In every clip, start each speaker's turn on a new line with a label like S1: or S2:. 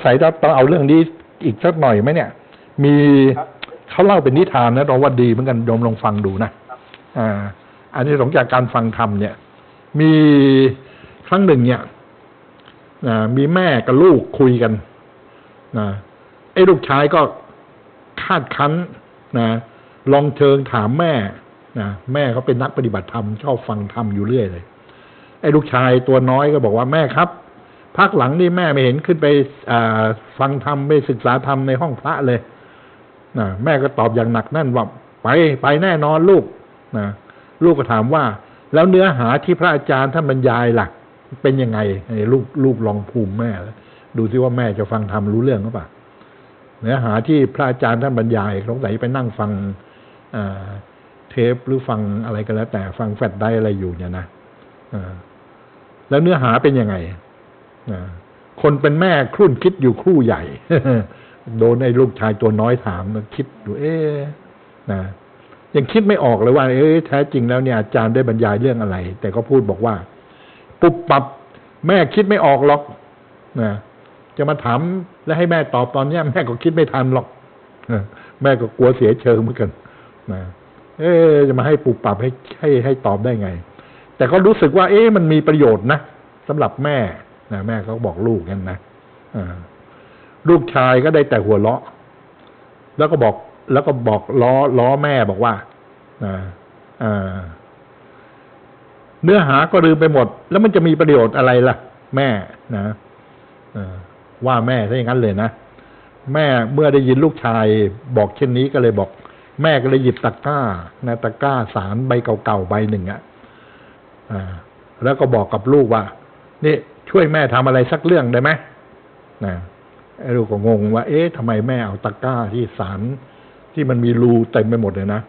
S1: สงสัยจะต้องเอาเรื่องนี้อีกสักหน่อยไหมเนี่ย มี
S2: ครับ
S1: เขาเล่าเป็นนิทานนะเราว่าดีเหมือนกันโยมลองฟังดูนะอ่า อันนี้หลังจากการฟังธรรมเนี่ย มีครั้งหนึ่งเนี่ยนะมีแม่กับลูกคุยกันนะไอ้ลูกชายก็คาดคั้นนะลองเชิงถามแม่นะแม่เขาเป็นนักปฏิบัติธรรมชอบฟังธรรมอยู่เรื่อยเลย ไอ้ลูกชายตัวน้อยก็บอกว่าแม่ครับ พักหลังนี่แม่ไม่เห็นขึ้นไปฟังธรรมไปศึกษาธรรมในห้องพระเลยนะแม่ก็ตอบอย่างหนักแน่นว่าไปไปแน่นอนลูกนะลูกก็ถามว่า แล้วเนื้อหาที่พระอาจารย์ท่านบรรยายล่ะ เป็นยังไงลูกลูกลองภูมิแม่ดูซิว่าแม่จะฟังธรรมรู้เรื่องหรือเปล่าเนื้อหาที่พระอาจารย์ท่านบรรยายสงสัยไปนั่งฟังเทปหรือฟังอะไรก็แล้ว แต่ฟังแฟลชไดรฟ์อะไรอยู่เนี่ยนะแล้วเนื้อหาเป็นยังไง คนเป็นแม่ครุ่นคิดอยู่ครู่ใหญ่ โดนไอ้ลูกชายตัวน้อยถามคิดอยู่เอ๊ะนะยังคิดไม่ออกเลยว่า เอ๊ะแท้จริงแล้วเนี่ยอาจารย์ได้บรรยายเรื่องอะไร แต่ก็พูดบอกว่า ปุบปับ แม่คิดไม่ออกหรอกนะจะมาถามแล้วให้แม่ตอบตอนเนี้ยแม่ก็คิดไม่ทันหรอกแม่ก็กลัวเสียเชิงเหมือนกันนะเอ๊จะมาให้ปุบปับให้ให้ให้ตอบได้ไง แต่ก็รู้สึกว่า เอ๊ะมันมีประโยชน์นะสำหรับแม่ นะแม่เขาบอกลูกกันนะลูกชายก็ได้แต่หัวเราะ แล้วก็บอก แล้วก็บอกล้อล้อแม่บอกว่าเนื้อหาก็ลืมไปหมด แล้วมันจะมีประโยชน์อะไรล่ะ แม่นะว่าแม่ถ้าอย่างนั้นเลยนะแม่เมื่อได้ยินลูกชายบอกเช่นนี้ก็เลยบอก แม่ก็เลยหยิบตะกร้านะตะกร้าสารใบเก่าๆใบหนึ่งอะอ่าแล้วก็บอกกับลูกว่า นี่ ช่วยแม่ทำอะไรสักเรื่องได้ไหมนะไอ้ลูกก็งงว่า เอ๊ะทำไมแม่เอาตะกร้าที่สารที่มันมีรูเต็มไปหมดเลยนะ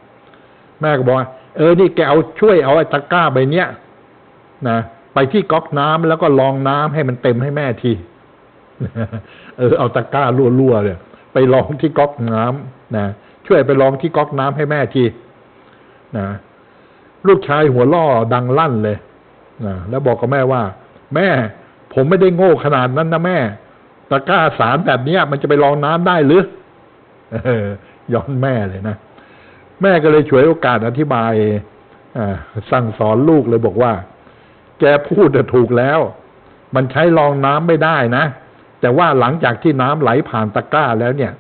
S1: แม่ก็บอกว่าเออนี่แกเอาช่วยเอาไอ้ตะกร้าใบเนี้ยนะไปที่ก๊อกน้ำแล้วก็ลองน้ำให้มันเต็มให้แม่ทีเออเอาตะกร้ารั่วๆเนี่ยไปลองที่ก๊อกน้ำนะช่วยไปลองที่ก๊อกน้ำให้แม่ทีนะลูกชายหัวล่อดังลั่นเลยนะแล้วบอกกับแม่ว่า แม่ ผมไม่ได้โง่ขนาดนั้นนะแม่ตะกร้าสารแบบนี้มันจะไปลองน้ำได้หรือย้อนแม่เลยนะ แม่ก็เลยฉวยโอกาสอธิบายสั่งสอนลูกเลยบอกว่า แกพูดถูกแล้ว มันใช้รองน้ำไม่ได้นะ แต่ว่าหลังจากที่น้ำไหลผ่านตะกร้าแล้วเนี่ย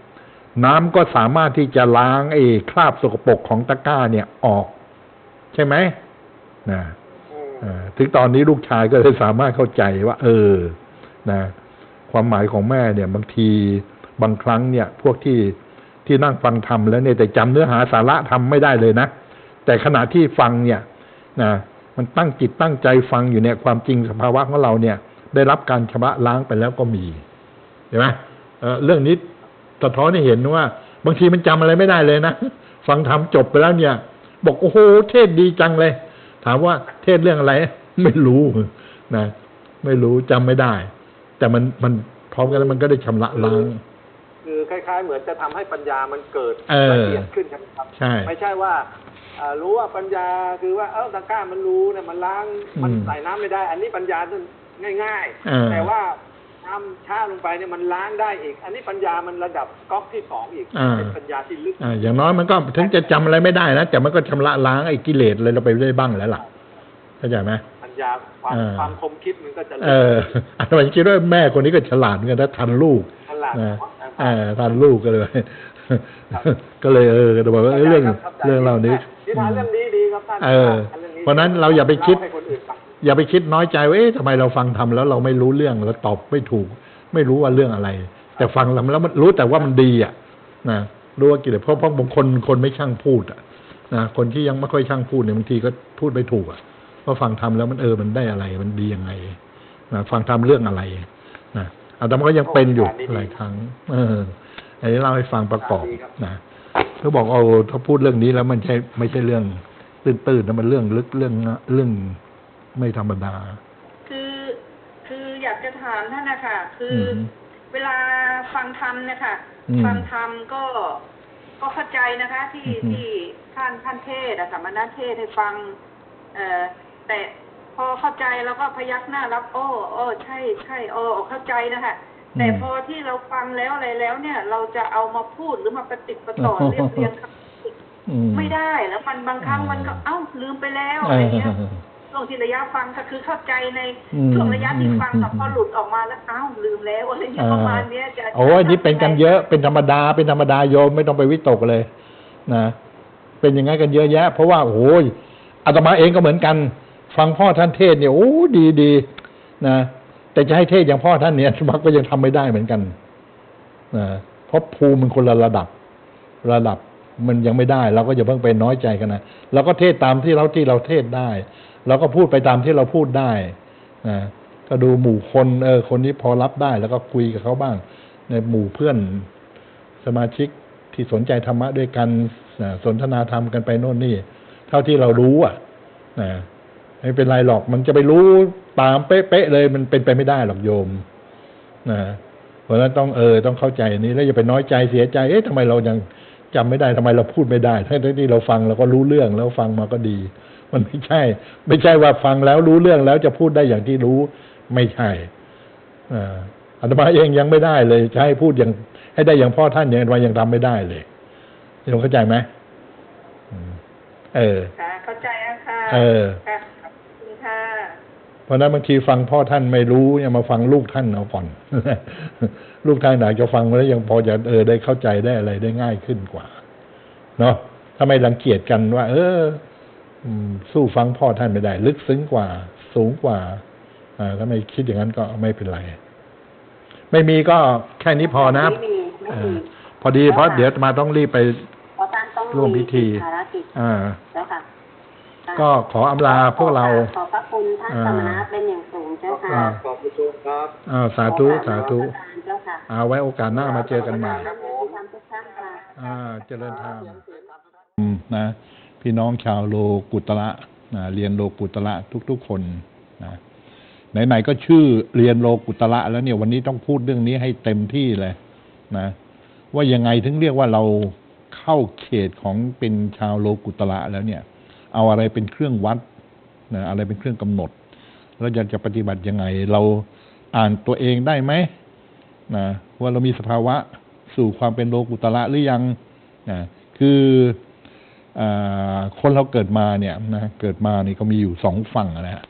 S1: น้ำก็สามารถที่จะล้างไอ้คราบสกปรกของตะกร้าเนี่ยออก ใช่ไหมนะ
S2: อืม
S1: อ่า ถึงตอนนี้ลูกชายก็เลยสามารถเข้าใจว่า เออนะความหมายของแม่เนี่ย บางทีบางครั้งเนี่ย พวกที่ที่นั่งฟังธรรมแล้วเนี่ยแต่จำเนื้อหาสาระธรรมไม่ได้เลยนะ แต่ขณะที่ฟังเนี่ยนะมันตั้งจิตตั้งใจฟังอยู่เนี่ย ความจริงสภาวะของเราเนี่ย ได้รับการชำระล้างไปแล้วก็มีเห็นไหมเเรื่องนี้สะท้อนให้เห็นว่า บางทีมันจำอะไรไม่ได้เลยนะ ฟังธรรมจบไปแล้วเนี่ย บอกโอ้โหเทศดีจังเลย ถามว่าเทศเรื่องอะไร ไม่รู้นะ ไม่รู้จำไม่ได้ แต่มันมันพร้อมกันแล้วมันก็ได้ชำระล้าง
S2: คือคล้าย ๆ เหมือนจะทำให้ปัญญามันเกิด
S1: เออ
S2: ละเอียดขึ้นใช่ไหมครับ
S1: ใช่
S2: ไม่ใช่ว่าอ่ารู้ว่าปัญญาคือว่าเออตะกร้ามันรู้เนี่ยมันล้างมัน
S1: อืม
S2: ใส่น้ำไม่ได้ อันนี้ปัญญาต้องง่าย
S1: เออ
S2: ๆแต่ว่า น้ำช้าลงไปเนี่ยมันล้างได้อีก อันนี้ปัญญามันระดับก๊อกที่สองอีก
S1: อ่า
S2: เป็นปัญญาที่ลึก
S1: อ่าอย่างน้อยมันก็ถึงจะจำอะไรไม่ได้นะแต่มันก็ชำระล้างไอ้กิเลสอะไรเราไปได้บ้างแล้วล่ะเข้าใจไหม
S2: ปัญญาความ
S1: เออ
S2: ความคมคิดมันก็จะ
S1: เอออาตมาคิดว่าแม่คนนี้ก็ฉลาดเหมือนกันถ้าทันลูก
S2: ฉลาด
S1: นะเออทันลูกก็เลยก็เลยเออก็เลยบอกว่าเออเรื่อง
S2: ข้าใจ
S1: เรื่องเรานี้
S2: นิทานเรื่องนี้ดีครับท่าน
S1: เออ
S2: นิทานรื่อง
S1: เพราะฉะนั้นเราอย่าไปคิด
S2: เล่ให้คน อื่นฟัง
S1: อย่าไปคิดน้อยใจว่าเอ๊ะทำไมเราฟังทำแล้วเราไม่รู้เรื่องเราตอบไม่ถูก ไม่รู้ว่าเรื่องอะไร แต่ฟังแล้วมันรู้แต่ว่ามันดีอะนะรู้ว่ากิเลสเพราะเพราะบางคนคนไม่ช่างพูดอะนะคนที่ยังไม่ค่อยช่างพูดเนี่ยบางทีก็พูดไม่ถูกอะว่าฟังทำแล้วมันเออมันได้อะไร มันดียังไงนะฟังทำเรื่องอะไรนะอาตมาก็ยังเป็นอยู่หลายครั้ง เอออันนี้เล่าให้ฟังประกอบนะเขาบอกเอาถ้าพูดเรื่องนี้แล้วมันใช่ไม่ใช่เรื่อง ตื้นๆนะมันเรื่องลึกเรื่องเรื่อง ไม่ธรรมดา
S3: คือคืออยากจะถามท่านนะคะคืออ
S1: ม
S3: เวลาฟังธรรมเนี่ยค่ะ
S1: อืม
S3: ฟังธรรมก็ก็เข้าใจนะคะ ที่
S1: อืม
S3: ที่ท่านท่านเทศน์อะสามณเทศน์ให้ฟัง เอ่อแต่พอเข้าใจแล้วก็พยักหน้ารับโอ้โอ้ใช่ใช่โอ้เข้าใจนะคะแต่
S1: อืม
S3: พอที่เราฟังแล้วอะไรแล้วเนี่ย เราจะเอามาพูดหรือมาประติดประต่อ
S1: โอ้โห
S3: เรียบเรียงคำ
S1: อื
S3: ไม่ได้แล้วมันบางครั้งมันก็
S1: อืม
S3: เอ้าลืมไปแล้ว
S1: เอ
S3: อะไร
S1: อ
S3: เงี้ย ช่วงที่ระยะฟังก็คือเข้าใจใน
S1: อืม
S3: ช่วงระยะที่ฟัง
S1: อืม
S3: แต่พอหลุดออกมาแล้วอ้าวลืมแล้วอะไรเงี้ย
S1: อ่า
S3: ประมาณเนี้ยจะ
S1: โอ้ยนี่เป็นกันเยอะเป็นธรรมดาเป็นธรรมดาโยมไม่ต้องไปวิตกเลยนะเป็นอย่างงั้นกันเยอะแยะ เพราะว่าโอ้ยอาตมาเองก็เหมือนกัน ฟังพ่อท่านเทศน์เนี่ยโอ้ดีดีนะแต่จะให้เทศน์อย่างพ่อท่านเนี่ยมักก็ยังทำไม่ได้เหมือนกันนะเพราะภูมิมันคนละระดับระดับมันยังไม่ได้ เราก็อย่าเพิ่งไปน้อยใจกันนะเราก็เทศตามที่เราที่เราเทศได้ เราก็พูดไปตามที่เราพูดได้นะก็ดูหมู่คนเออคนนี้พอรับได้ แล้วก็คุยกับเขาบ้าง ในหมู่เพื่อนสมาชิกที่สนใจธรรมะด้วยกันสนทนาธรรมกันไปโน่นนี่ เท่าที่เรารู้อะนะไม่เป็นไรหรอกมันจะไปรู้ตามเป๊ะๆเลย มันเป็นไปไม่ได้หรอกโยมนะเพราะฉะนั้นต้องเออต้องเข้าใจอันนี้แล้วอย่าไปน้อยใจเสียใจเอ๊ะทำไมเรายังจำไม่ได้ทำไมเราพูดไม่ได้ทั้งที่เราฟังเราก็รู้เรื่องแล้วฟังมาก็ดี มันไม่ใช่ ไม่ใช่ว่าฟังแล้วรู้เรื่องแล้วจะพูดได้อย่างที่รู้ ไม่ใช่อ่าอาตมาเองยังไม่ได้เลยจะให้พูดอย่างให้ได้อย่างพ่อท่านอย่างอาตมายังทำไม่ได้เลยโยมเข้าใจไหมอืมเออ
S3: ค่ะเข้าใจอะค่ะ
S1: เออ
S3: ค่ะขอบคุณค่ะ
S1: เพราะฉะนั้นบางทีฟังพ่อท่านไม่รู้เนี่ยมาฟังลูกท่านเอาก่อน ลูกท่านอยากจะฟังแล้วยังพอจะเออได้เข้าใจได้อะไรได้ง่ายขึ้นกว่า เนาะถ้าไม่รังเกียจกันว่า เอออืม สู้ฟังพ่อท่านไม่ได้ ลึกซึ้งกว่า สูงกว่าอ่าถ้าไม่คิดอย่างนั้นก็ไม่เป็นไร ไม่มีก็แค่นี้พอนะ
S4: ไม่มีไม่
S1: เอ
S4: มี
S1: อพอดีเพราะเดี๋ยวมาต้องรีบไป
S4: เพราะท่านต้อง
S1: ร่วมพิธี
S4: ภารกิจ
S1: อ่า
S4: แล้วค่ะ
S1: ก็ขออำลาพวกเรา
S4: ขอบพระคุณท่านสมณะเป็นอย่างสูงเจ้าค่ะ
S1: อ่า
S2: ขอบคุณครับ
S1: อ่าสาธุสาธุ
S4: ขอบพระคุณเจ้าค่ะ
S1: เอาไว้โอกาสหน้ามาเจอกันใหม่
S4: ครับทำทุกท่านค่ะ
S1: อ่าเจริญธรรมอืมนะ พี่น้องชาวโลกุตระนะเรียนโลกุตระทุกๆคนนะไหนๆก็ชื่อเรียนโลกุตระแล้วเนี่ยวันนี้ต้องพูดเรื่องนี้ให้เต็มที่เลยนะว่ายังไงถึงเรียกว่าเราเข้าเขตของเป็นชาวโลกุตระแล้วเนี่ย เอาอะไรเป็นเครื่องวัดนะอะไรเป็นเครื่องกำหนดแล้วจะจะปฏิบัติยังไง เราอ่านตัวเองได้ไหมนะว่าเรามีสภาวะสู่ความเป็นโลกุตระหรือยังนะคือ คนเราเกิดมาเนี่ยนะเกิดมานี่ก็มีอยู่สองฝั่งนะฮะ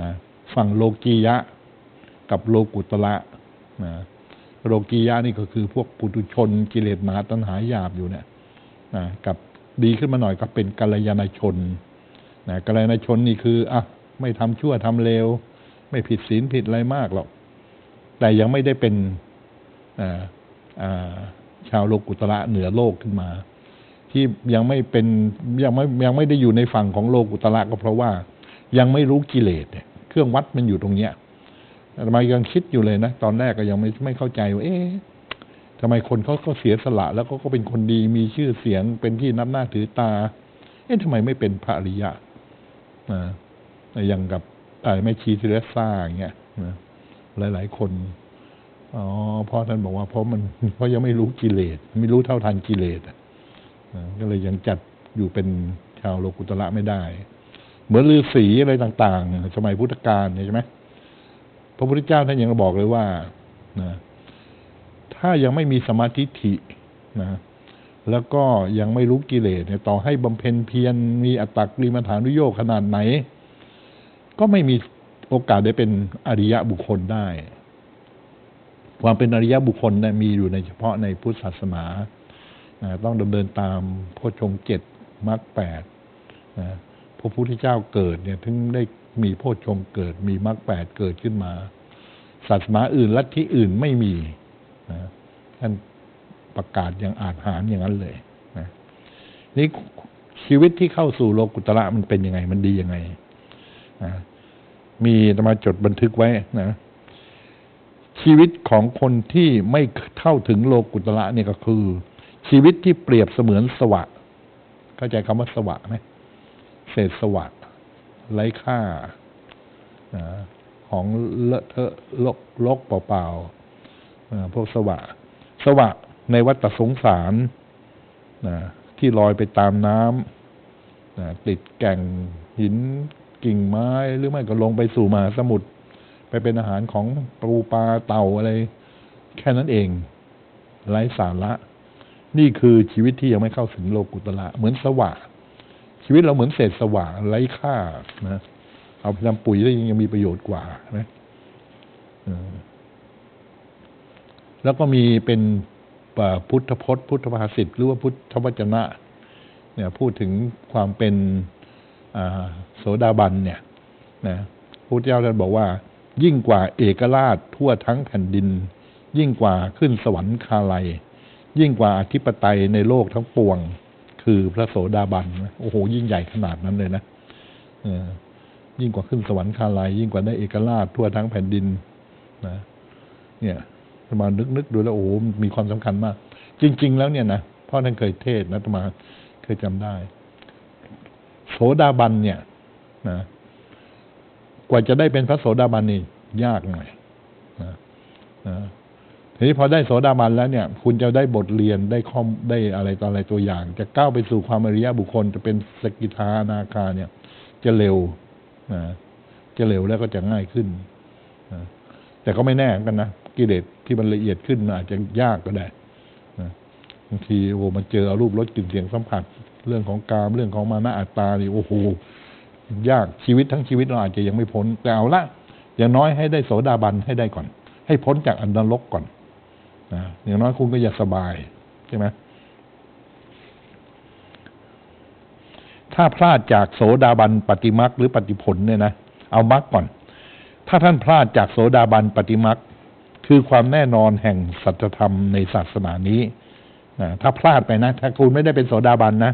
S1: นะฝั่งโลกียะ กับโลกุตระนะโลกียะนี่ก็คือพวกปุถุชนกิเลสมหาตัณหาหยาบอยู่เนี่ยนะกับดีขึ้นมาหน่อยก็เป็นกัลยาณชนนะกัลยาณชนนี่คืออะไม่ทำชั่วทำเลวไม่ผิดศีลผิดอะไรมากหรอก แต่ยังไม่ได้เป็นอ่าอ่าชาวโลกุตระเหนือโลกขึ้นมา ที่ยังไม่เป็นยังไม่ยังไม่ได้อยู่ในฝั่งของโลกุตระก็เพราะว่า ยังไม่รู้กิเลสเนี่ยเครื่องวัดมันอยู่ตรงเนี้ยอาตมยังคิดอยู่เลยนะ ตอนแรกก็ยังไม่ไม่เข้าใจว่าเอ๊ะทำไมคนเขาก็เสียสละ แล้วก็ก็เป็นคนดีมีชื่อเสียงเป็นที่นับหน้าถือตา เอ๊ะทำไมไม่เป็นพระอริยะนะอย่างกับไอ้แม่ชีเทเรซ่าอย่างเงี้ยนะหลาย ๆ คนอ๋อพ่อท่านบอกว่าเพราะมันเพราะยังไม่รู้กิเลสไม่รู้เท่าทันกิเลสอะนะ ก็เลยยังจัดอยู่เป็นชาวโลกุตระไม่ได้ เหมือนฤาษีอะไรต่าง ๆ สมัยพุทธกาลใช่ไหมพระพุทธเจ้าท่านยังบอกเลยว่านะถ้ายังไม่มีสมาธิฐินะแล้วก็ยังไม่รู้กิเลสเนี่ยต่อให้บำเพ็ญเพียรมีอัตตกริมฐานุโยคขนาดไหน ก็ไม่มีโอกาสได้เป็นอริยะบุคคลได้ ความเป็นอริยะบุคคลเนี่ยมีอยู่ในเฉพาะในพุทธศาสนา ต้องดำเนินตามโพชฌงเจ็ดมรรคแปดนะพระพุทธเจ้าเกิดเนี่ยถึงได้มีโพชฌงเกิด มีมรรคแปดเกิดขึ้นมา ศาสนาอื่นลัทธิอื่นไม่มีนะท่านประกาศอย่างอาจหารอย่างนั้นเลยนะนี่ชีวิตที่เข้าสู่โลกุตระมันเป็นยังไง มันดียังไงนะมีอาตมาจดบันทึกไว้นะชีวิตของคนที่ไม่เข้าถึงโลกุตระเนี่ยก็คือ ชีวิตที่เปรียบเสมือนสวะ เข้าใจคำว่าสวะไหมเศษสวะไร้ค่าของเลอะเทอะลกลกเปล่าๆพวกสวะ สวะในวัฏสงสารนะที่ลอยไปตามน้ำนะติดแก่งหินกิ่งไม้หรือไม่ก็ลงไปสู่มหาสมุทรไปเป็นอาหารของปูปลาเต่าอะไร แค่นั้นเองไร้สาระ นี่คือชีวิตที่ยังไม่เข้าถึงโลกุตละเหมือนสว่านชีวิตเราเหมือนเศษสว่านไร้ค่านะเอาไปทำปุ๋ยได้ยังมีประโยชน์กว่านะแล้วก็มีเป็นพุทธพจน์ พุทธภาษิตหรือว่าพุทธวจนะ เนี่ยพูดถึงความเป็นโสดาบันเนี่ยนะพระพุทธเจ้าท่านบอกว่า ยิ่งกว่าเอกราชทั่วทั้งแผ่นดิน ยิ่งกว่าขึ้นสวรรคาลัย ยิ่งกว่าอธิปไตยในโลกทั้งปวง คือพระโสดาบันนะโอ้โห ยิ่งใหญ่ขนาดนั้นเลยนะยิ่งกว่าขึ้นสวรรคาลัยยิ่งกว่าได้เอกราชทั่วทั้งแผ่นดินนะเนี่ยอาตมานึกนึกดูแล้วโอ้โหมีความสำคัญมาก จริง ๆ แล้วเนี่ยนะพ่อท่านเคยเทศนะอาตมาเคยจำได้ โสดาบันเนี่ยนะกว่าจะได้เป็นพระโสดาบันนี่ยากหน่อยนะนะ ทีนี้พอได้โสดาบันแล้วเนี่ย คุณจะได้บทเรียนได้ข้อมได้อะไรต่ออะไรตัวอย่าง จะก้าวไปสู่ความอริยบุคคลจะเป็นสกิทานาคาเนี่ย จะเร็วนะจะเร็วแล้วก็จะง่ายขึ้นนะแต่ก็ไม่แน่กันนะกิเลสที่มันละเอียดขึ้นอาจจะยากก็ได้นะบางทีโอ้มันเจอรูปรสกลิ่นเสียงสัมผัส เรื่องของกามเรื่องของมานะอัตตานี่โอ้โหยากชีวิตทั้งชีวิตเราอาจจะยังไม่พ้นแต่เอาละอย่างน้อยให้ได้โสดาบันให้ได้ก่อน ให้พ้นจากอันนรกก่อน นะอย่างน้อยคุณก็จะสบายใช่ไหมถ้าพลาดจากโสดาบันปฏิมักหรือปฏิผลเนี่ยนะเอามักก่อน ถ้าท่านพลาดจากโสดาบันปฏิมักคือความแน่นอนแห่งสัจธรรมในศาสนานี้นะถ้าพลาดไปนะ ถ้าคุณไม่ได้เป็นโสดาบันนะ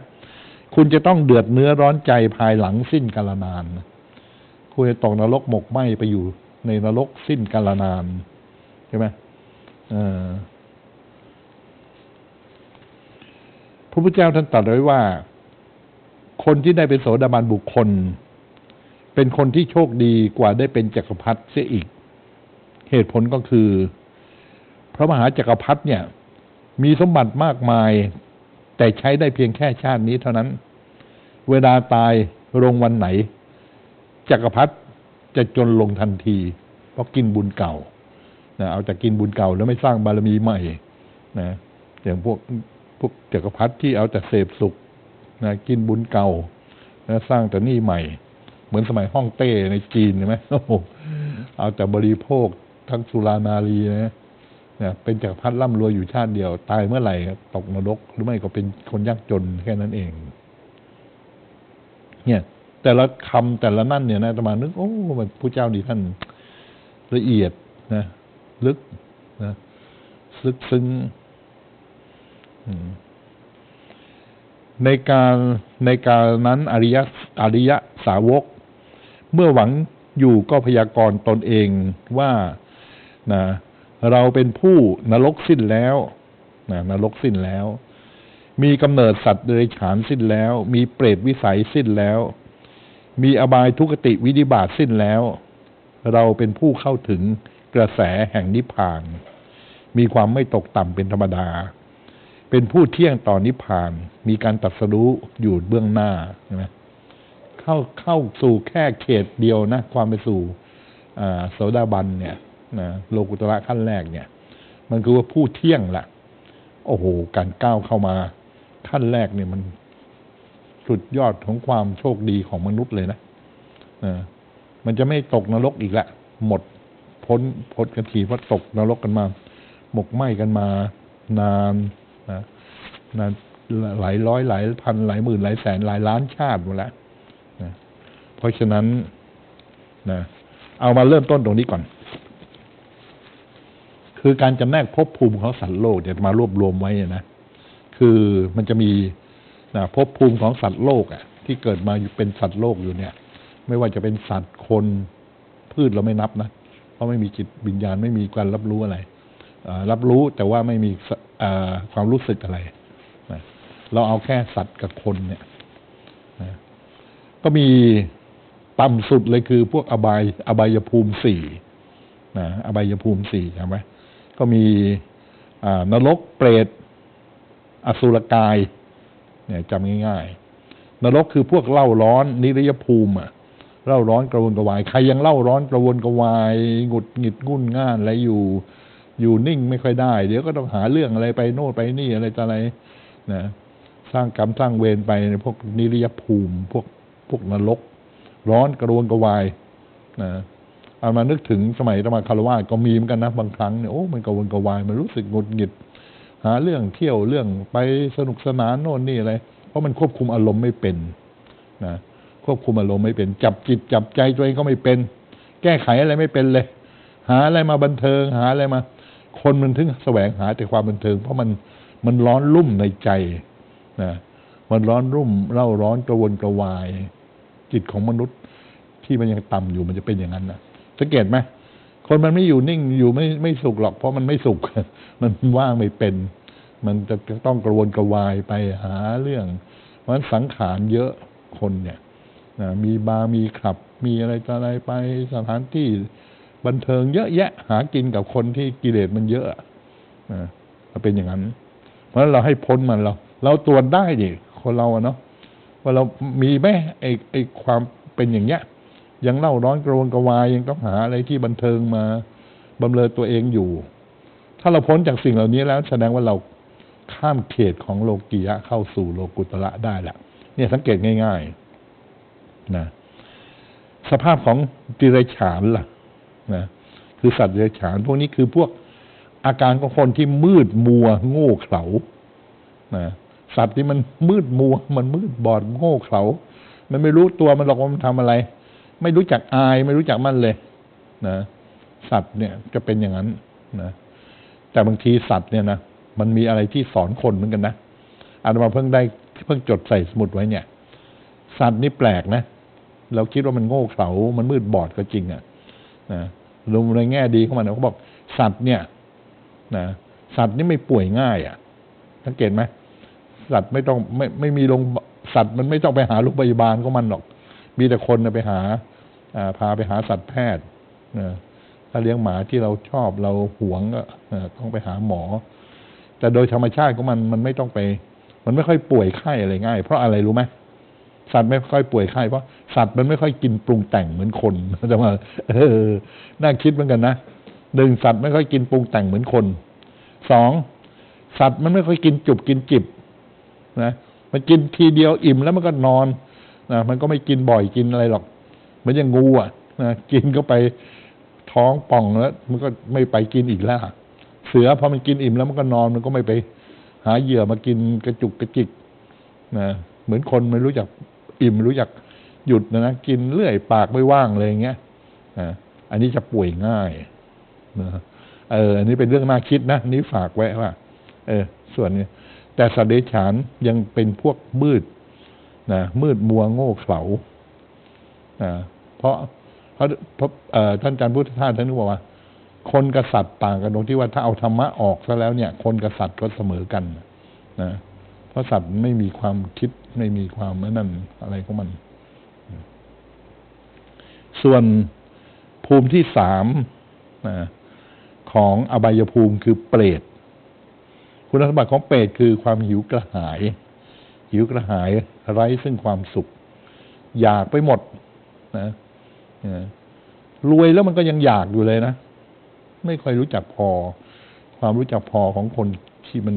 S1: คุณจะต้องเดือดเนื้อร้อนใจภายหลังสิ้นกาลนาน คุณจะตกนรกหมกไหมไปอยู่ในนรกสิ้นกาลนานใช่ไหมเออ พระพุทธเจ้าท่านตรัสไว้ว่า คนที่ได้เป็นโสดาบันบุคคล เป็นคนที่โชคดีกว่าได้เป็นจักรพรรดิเสียอีก เหตุผลก็คือ พระมหาจักรพรรดิเนี่ย มีสมบัติมากมาย แต่ใช้ได้เพียงแค่ชาตินี้เท่านั้น เวลาตายลงวันไหน จักรพรรดิจะจนลงทันที เพราะกินบุญเก่านะเอาแต่กินบุญเก่าแล้วไม่สร้างบารมีใหม่นะอย่างพวก พวกจักรพรรดิที่เอาแต่เสพสุขนะกินบุญเก่านะสร้างแต่หนี่ใหม่ เหมือนสมัยฮ่องเต้ในจีนใช่ไหมเอาแต่บริโภคทั้งสุรานารีนะเนี่ยเป็นจักรพรรดิร่ำรวยอยู่ชาติเดียว ตายเมื่อไหร่ตกนรกหรือไม่ก็เป็นคนยากจนแค่นั้นเอง เนี่ย แต่ละคำแต่ละนั่นเนี่ยนะตมานึกโอ้มันผู้เจ้าดีท่านละเอียดนะ ลึกนะลึกซึ้ง ในการในการนั้นอริยอริยสาวก เมื่อหวังอยู่ก็พยากรณ์ตนเองว่านะเราเป็นผู้นรกสิ้นแล้วนะนรกสิ้นแล้ว มีกำเนิดสัตว์เดรัจฉานสิ้นแล้ว มีเปรตวิสัยสิ้นแล้ว มีอบายทุกติวินิบาตสิ้นแล้ว เราเป็นผู้เข้าถึงกระแสแห่งนิพพาน มีความไม่ตกต่ำเป็นธรรมดา เป็นผู้เที่ยงต่อนนิพพาน มีการตัดสรู้อยู่เบื้องหน้าใช่ไหมเข้าเข้าสู่แค่เขตเดียวนะ ความไปสู่โสดาบันเนี่ยนะโลกุตระขั้นแรกเนี่ย มันคือว่าผู้เที่ยงละโอ้โห การก้าวเข้ามาขั้นแรกเนี่ยมันสุดยอดของความโชคดีของมนุษย์เลยนะนะมันจะไม่ตกนรกอีกละ หมดพ้นพ้นกันทีเพราะตกนรกกันมา หมกไหมกันมานาน นะนานหลายร้อยหลายพันหลายหมื่นหลายแสนหลายล้านชาติหมดแล้วนะเพราะฉะนั้นนะเอามาเริ่มต้นตรงนี้ก่อน คือการจำแนกภพภูมิของสัตว์โลกเดี๋ยวมารวบรวมไว้นะคือมันจะมีนะภพภูมิของสัตว์โลกอะ ที่เกิดมาอยู่เป็นสัตว์โลกอยู่เนี่ย ไม่ว่าจะเป็นสัตว์คนพืชเราไม่นับนะเพราะไม่มีจิตวิญญาณไม่มีการรับรู้อะไรรับรู้แต่ว่าไม่มี ความรู้สึกอะไรนะเราเอาแค่สัตว์กับคนเนี่ยนะก็มีต่ำสุดเลยคือพวกอบายอบายภูมิสี่นะอบายภูมิสี่ใช่ไหมก็มีนรกเปรตอสุรกายเนี่ยจำง่ายๆ นรกคือพวกเล่าร้อนนิรยภูมิอะเล่าร้อนกระวนกระวาย ใครยังเล่าร้อนกระวนกระวายหงุดหงิดงุ่นง่านอะไรอยู่ อยู่นิ่งไม่ค่อยได้ เดี๋ยวก็ต้องหาเรื่องอะไรไปโน่นไปนี่อะไรต่ออะไรนะสร้างกรรมสร้างเวรไปในพวกนิรยภูมิ พวกพวกนรก ร้อนกระวนกระวายนะเอามานึกถึงสมัยธรรมาคารวะก็มีเหมือนกันนะบางครั้งเนี่ยโอ้มันกระวนกระวายมันรู้สึกหงุดหงิด หาเรื่องเที่ยวเรื่องไปสนุกสนานโน่นนี่อะไร เพราะมันควบคุมอารมณ์ไม่เป็นนะควบคุมอารมณ์ไม่เป็น จับจิตจับใจตัวเองก็ไม่เป็น แก้ไขอะไรไม่เป็นเลย หาอะไรมาบันเทิง หาอะไรมา คนมันถึงแสวงหาแต่ความบันเทิง เพราะมันมันร้อนรุ่มในใจนะมันร้อนรุ่มเร่าร้อนกระวนกระวาย จิตของมนุษย์ที่มันยังต่ำอยู่มันจะเป็นอย่างนั้นนะสังเกตไหมคนมันไม่อยู่นิ่งอยู่ไม่ไม่สุขหรอก เพราะมันไม่สุข มันว่างไม่เป็น มันจะต้องกระวนกระวายไปหาเรื่อง เพราะฉะนั้นสังขารเยอะคนเนี่ยนะมีบาร์มีคลับ มีอะไรต่ออะไรไปสถานที่ บันเทิงเยอะแยะหากินกับคนที่กิเลสมันเยอะนะมันเป็นอย่างนั้น เพราะฉะนั้นเราให้พ้นมันเรา เราตรวจได้ดิคนเราเนาะว่าเรามีไหมไอ้ไอ้ความเป็นอย่างเงี้ย ยังเล่าร้อนกระวนกระวายยังต้องหาอะไรที่บันเทิงมาบำเรอตัวเองอยู่ ถ้าเราพ้นจากสิ่งเหล่านี้แล้ว แสดงว่าเราข้ามเขตของโลกียะเข้าสู่โลกุตระได้ละเนี่ยสังเกตง่าย ๆ นะสภาพของดิเรกฉานล่ะ นะคือสัตว์เดิเรกฉาน พวกนี้คือพวกอาการของคนที่มืดมัว โง่เขลานะสัตว์ที่มันมืดมัว มันมืดบอดโง่เขลา มันไม่รู้ตัวมันหรอกว่ามันทำอะไร ไม่รู้จักอาย ไม่รู้จักมันเลย นะสัตว์เนี่ยจะเป็นอย่างนั้นนะแต่บางทีสัตว์เนี่ยนะมันมีอะไรที่สอนคนเหมือนกันนะอาตมาเพิ่งได้เพิ่งจดใส่สมุดไว้เนี่ย สัตว์นี่แปลกนะ เราคิดว่ามันโง่เขลา มันมืดบอดก็จริงอะ่ะนะ รวมในแง่ดีของมันนะเขาบอกสัตว์เนี่ยนะสัตว์นี่ไม่ป่วยง่ายอะ่ะสังเกตไหมสัตว์ไม่ต้องไม่ไม่มีโรงสัตว์มันไม่ต้องไปหาโรงพยาบาลของมันหรอก มีแต่คนไปหาอ่าพาไปหาสัตวแพทย์นะถ้าเลี้ยงหมาที่เราชอบเราหวงก็ต้องไปหาหมอ แต่โดยธรรมชาติของมันมันไม่ต้องไป มันไม่ค่อยป่วยไข้อะไรง่าย เพราะอะไรรู้ไหม สัตว์ไม่ค่อยป่วยไข้เพราะสัตว์มันไม่ค่อยกินปรุงแต่งเหมือนคนแต่ว่าเออน่าคิดเหมือนกันนะหนึ่งสัตว์ไม่ค่อยกินปรุงแต่งเหมือนคนสองสัตว์มันไม่ค่อยกินจุบกินจิบนะมันกินทีเดียวอิ่มแล้วมันก็นอนนะมันก็ไม่กินบ่อยกินอะไรหรอกเหมือนอย่างงูอะนะกินก็ไปท้องป่องแล้วมันก็ไม่ไปกินอีกแล้วเสือพอมันกินอิ่มแล้วมันก็นอนมันก็ไม่ไป หาเหยื่อมากินกระจุกกระจิกนะเหมือนคนไม่รู้จัก อิ่มรู้จักหยุดนะนะกินเลื่อยปากไม่ว่างเลยอย่างเงี้ยอันนี้จะป่วยง่ายนะเออ อันนี้เป็นเรื่องน่าคิดนะนี้ฝากไว้ว่าเออ ส่วนนี้ แต่สเดรัจฉานยังเป็นพวกมืดนะมืดมัวโง่เขลานะเพราะเพราะเพราะเอ่อท่านอาจารย์พุทธทาสท่านบอกว่า คนกับสัตว์ต่างกันตรงที่ว่าถ้าเอาธรรมะออกซะแล้วเนี่ย คนกับสัตว์ก็เสมอกันนะ เพราะสัตว์ไม่มีความคิดไม่มีความนั่นอะไรของมัน ส่วนภูมิที่สามนะของอบายภูมิคือเปรต คุณสมบัติของเปรตคือความหิวกระหาย หิวกระหายไร้ซึ่งความสุข อยากไปหมดนะนะรวยแล้วมันก็ยังอยากอยู่เลยนะ ไม่ค่อยรู้จักพอ ความรู้จักพอของคนที่มัน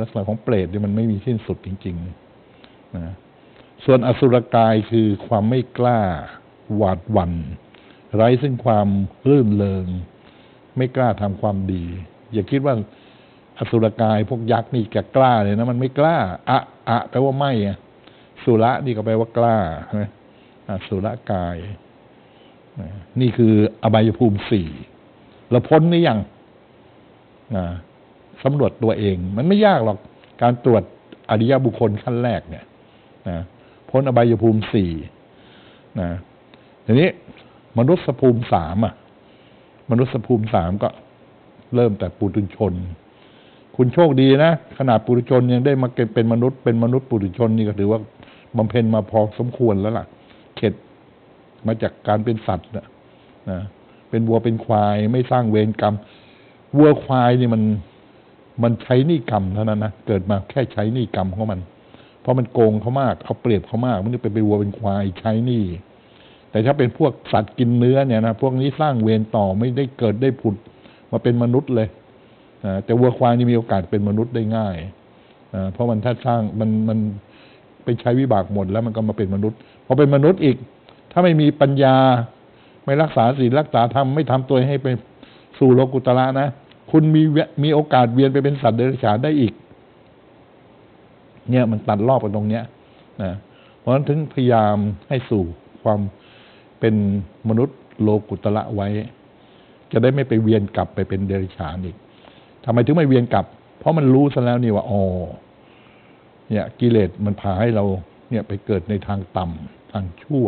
S1: ลักษณะของเปรตเนี่ยมันไม่มีสิ้นสุดจริงๆนะส่วนอสุรกายคือความไม่กล้า หวาดหวัน่นไร้ซึ่งความรื่นเริง ไม่กล้าทำความดี อย่าคิดว่าอสุรกายพวกยักษ์นี่แกกล้าเลยนะมันไม่กล้า อะอะแปลว่าไม่อะสุระนี่ก็แปลว่ากล้าใช่ไหมอสุรกาย นี่คืออบายภูมิสี่เราพ้นหรือยังนะ สำรวจตัวเอง มันไม่ยากหรอกการตรวจอริยบุคคลขั้นแรกเนี่ยนะพ้นอบายภูมิสี่นะทีนี้มนุษย์ภูมิสามอะ มนุษย์ภูมิสามก็เริ่มแต่ปุถุชน คุณโชคดีนะขนาดปุถุชนยังได้มาเป็นมนุษย์เป็นมนุษย์ปุถุชนนี่ก็ถือว่าบำเพ็ญมาพอสมควรแล้วล่ะ เข็ดมาจากการเป็นสัตว์นะนะเป็นวัวเป็นควายไม่สร้างเวรกรรม วัวควายนี่มัน มันใช้หนี้กรรมเท่านั้นนะเกิดมาแค่ใช้หนี้กรรมของมัน เพราะมันโกงเขามากเอาเปรียบเขามาก มันจะเป็นวัวเป็นควายใช้หนี้แต่ถ้าเป็นพวกสัตว์กินเนื้อเนี่ยนะพวกนี้สร้างเวรต่อไม่ได้เกิดได้ผุดมาเป็นมนุษย์เลยแต่วัวควายนี่มีโอกาสเป็นมนุษย์ได้ง่ายเพราะมันถ้าสร้างมันมันไปใช้วิบากหมดแล้วมันก็มาเป็นมนุษย์พอเป็นมนุษย์อีก ถ้าไม่มีปัญญา ไม่รักษาศีลรักษาธรรมไม่ทำตัวให้ไปสู่โลกุตระนะ คุณมีเวมีโอกาสเวียนไปเป็นสัตว์เดรัจฉานได้อีก เนี่ยมันตัดรอบกันตรงเนี้ยนะเพราะฉะนั้นถึงพยายามให้สู่ความเป็นมนุษย์โลกุตระไว้ จะได้ไม่ไปเวียนกลับไปเป็นเดรัจฉานอีกทำไมถึงไม่เวียนกลับ เพราะมันรู้ซะแล้วนี่ว่าอ๋อเนี่ย กิเลสมันพาให้เราเนี่ยไปเกิดในทางต่ำทางชั่ว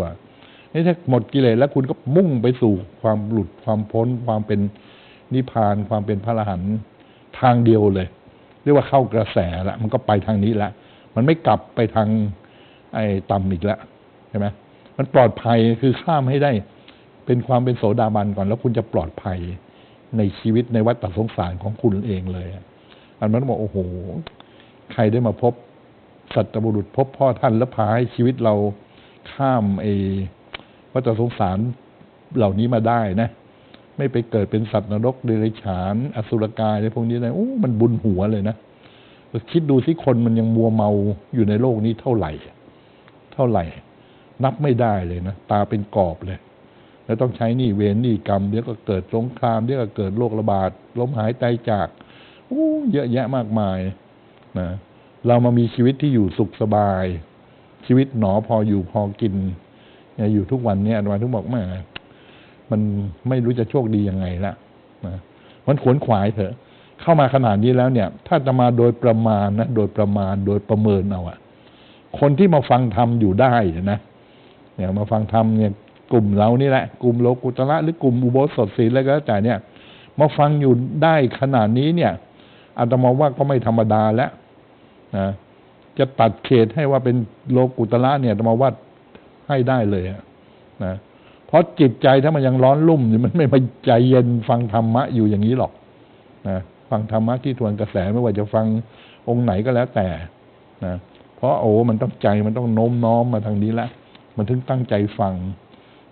S1: นี่ถ้าหมดกิเลสแล้วคุณก็มุ่งไปสู่ความหลุดความพ้นความเป็น นิพพานความเป็นพระอรหันต์ทางเดียวเลย เรียกว่าเข้ากระแสละมันก็ไปทางนี้ละ มันไม่กลับไปทางไอ้ต่ำอีกแล้วใช่ไหมมันปลอดภัยคือข้ามให้ได้ เป็นความเป็นโสดาบันก่อน แล้วคุณจะปลอดภัยในชีวิตในวัฏสงสารของคุณเองเลยอะอันนั้นบอกโอ้โห ใครได้มาพบสัตบุรุษพบพ่อท่านแล้วพาให้ชีวิตเราข้ามไอ้วัฏสงสารเหล่านี้มาได้นะ ไม่ไปเกิดเป็นสัตว์นรกเดรัจฉาน อสุรกายอะไรพวกนี้นะโอ้มันบุญหัวเลยนะคิดดูสิคนมันยังมัวเมาอยู่ในโลกนี้เท่าไหร่ เท่าไหร่ นับไม่ได้เลยนะตาเป็นกรอบเลย แล้วต้องใช้นี่เวรนี่กรรมเดี๋ยวก็เกิดสงครามเดี๋ยวก็เกิดโรคระบาดล้มหายตายจากโอ้เยอะแยะมากมายนะเรามามีชีวิตที่อยู่สุขสบาย ชีวิตหนอพออยู่พอกินอยู่ทุกวันเนี่ยอาจารย์ทุกบอกแม่ มันไม่รู้จะโชคดียังไงละนะมันขวนขวายเถอะ เข้ามาขนาดนี้แล้วเนี่ย ถ้าจะมาโดยประมาณนะโดยประมาณโดยประเมินเอาอะคนที่มาฟังธรรมอยู่ได้นะเนี่ยมาฟังธรรมเนี่ยกลุ่มเรานี่แหละกลุ่มโลกุตระหรือกลุ่มอุโบสถศีลอะไรก็แล้วแต่เนี่ย มาฟังอยู่ได้ขนาดนี้เนี่ยอาตมาว่าก็ไม่ธรรมดาแล้วนะจะตัดเขตให้ว่าเป็นโลกุตระเนี่ยอาตมาว่าให้ได้เลยอะนะ เพราะจิตใจถ้ามันยังร้อนรุ่มอยู่มันไม่ไปใจเย็นฟังธรรมะอยู่อย่างนี้หรอกนะฟังธรรมะที่ทวนกระแสไม่ว่าจะฟังองค์ไหนก็แล้วแต่นะเพราะโอ้มันต้องใจมันต้องโน้มน้อมมาทางนี้แล้วมันถึงตั้งใจฟัง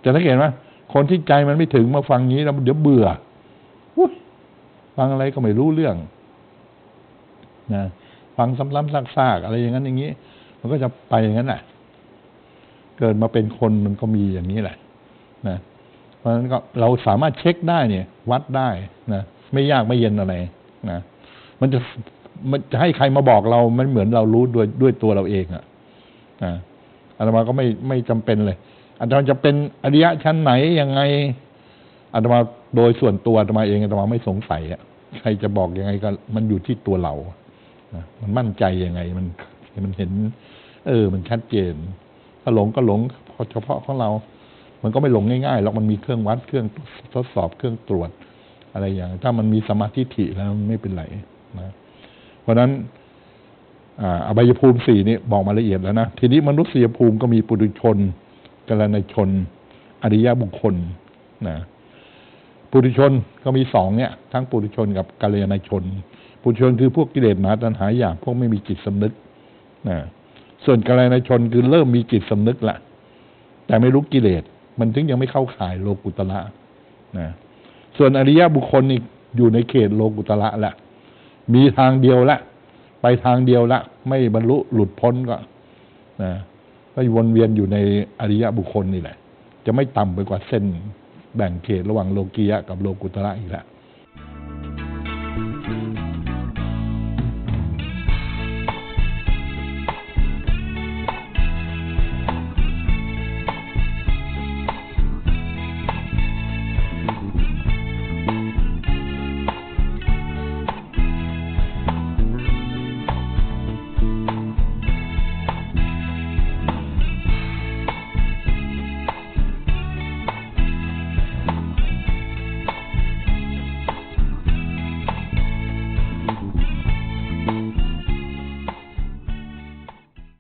S1: จะสังเกตไหมคนที่ใจมันไม่ถึงมาฟังนี้แล้วเดี๋ยวเบื่อฟังอะไรก็ไม่รู้เรื่องนะฟังซ้ำๆซากๆอะไรอย่างนั้นอย่างนี้ มันก็จะไปอย่างนั้นแหละเกิดมาเป็นคนมันก็มีอย่างนี้แหละ นะเพราะฉะนั้นก็เราสามารถเช็คได้เนี่ย วัดได้นะไม่ยากไม่เย็นอะไรนะมันจะมันจะให้ใครมาบอกเรา มันเหมือนเรารู้ด้วยด้วยตัวเราเองอะนะอาตมาก็ไม่ไม่จำเป็นเลยอาตมาจะเป็นอริยะชั้นไหนยังไงอาตมาโดยส่วนตัวอาตมาเองอาตมาไม่สงสัยอะใครจะบอกยังไงก็มันอยู่ที่ตัวเรานะมันมั่นใจยังไง มันมันเห็น เออ มันชัดเจนถ้าหลงก็หลงเฉพาะของเรา มันก็ไม่หลงง่ายๆหรอกมันมีเครื่องวัดเครื่องทดสอบเครื่องตรวจอะไรอย่าง ถ้ามันมีสมาธิฐิแล้วมันไม่เป็นไรนะเพราะนั้นอบายภูมิสี่นี่บอกมาละเอียดแล้วนะทีนี้มนุษยภูมิก็มีปุถุชนกัลยาณชน อริยบุคคลนะปุถุชนก็มีสองเนี่ย ทั้งปุถุชนกับกัลยาณชน ปุถุชนคือพวกกิเลสหาตัณหาอย่างพวกไม่มีจิตสำนึกนะส่วนกัลยาณชนคือเริ่มมีจิตสำนึกละแต่ไม่รู้กิเลส มันถึงยังไม่เข้าข่ายโลกุตละนะส่วนอริยบุคคลนี่อยู่ในเขตโลกุตละละมีทางเดียวละ ไปทางเดียวละ ไม่บรรลุหลุดพ้นก็นะก็วนเวียนอยู่ในอริยบุคคลนี่แหละ จะไม่ต่ำไปกว่าเส้นแบ่งเขตระหว่างโลกียะกับโลกุตระอีกแล้ว